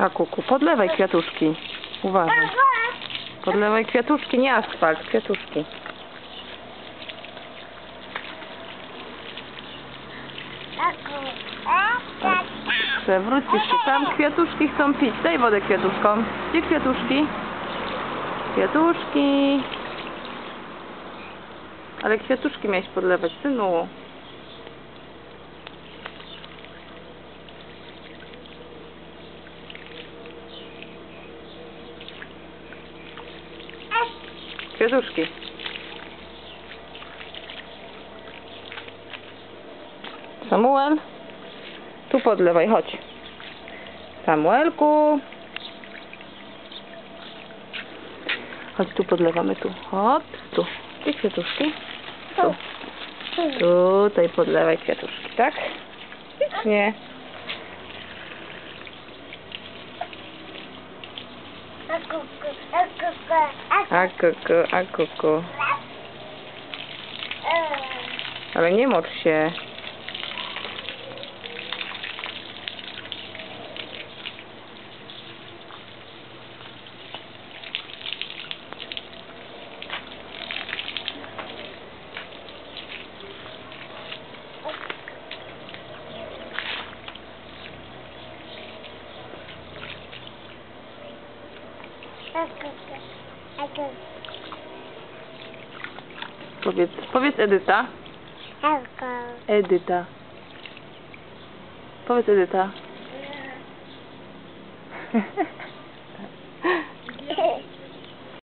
A kuku, podlewaj kwiatuszki. Uważaj. Podlewaj kwiatuszki, nie asfalt, kwiatuszki. Przewrócisz się. Tam kwiatuszki chcą pić. Daj wodę kwiatuszkom. Gdzie kwiatuszki? Kwiatuszki. Ale kwiatuszki miałeś podlewać, synu. Kwiatuszki. Samuel. Tu podlewaj, chodź. Samuelku. Chodź, tu podlewamy, tu. Chodź, tu. Gdzie kwiatuszki? Tu. Tutaj podlewaj kwiatuszki, tak? Nie. A kuku, a kuku. Ale nie mocz się. Powiedz, powiedz Edyta. Edyta. Powiedz Edyta.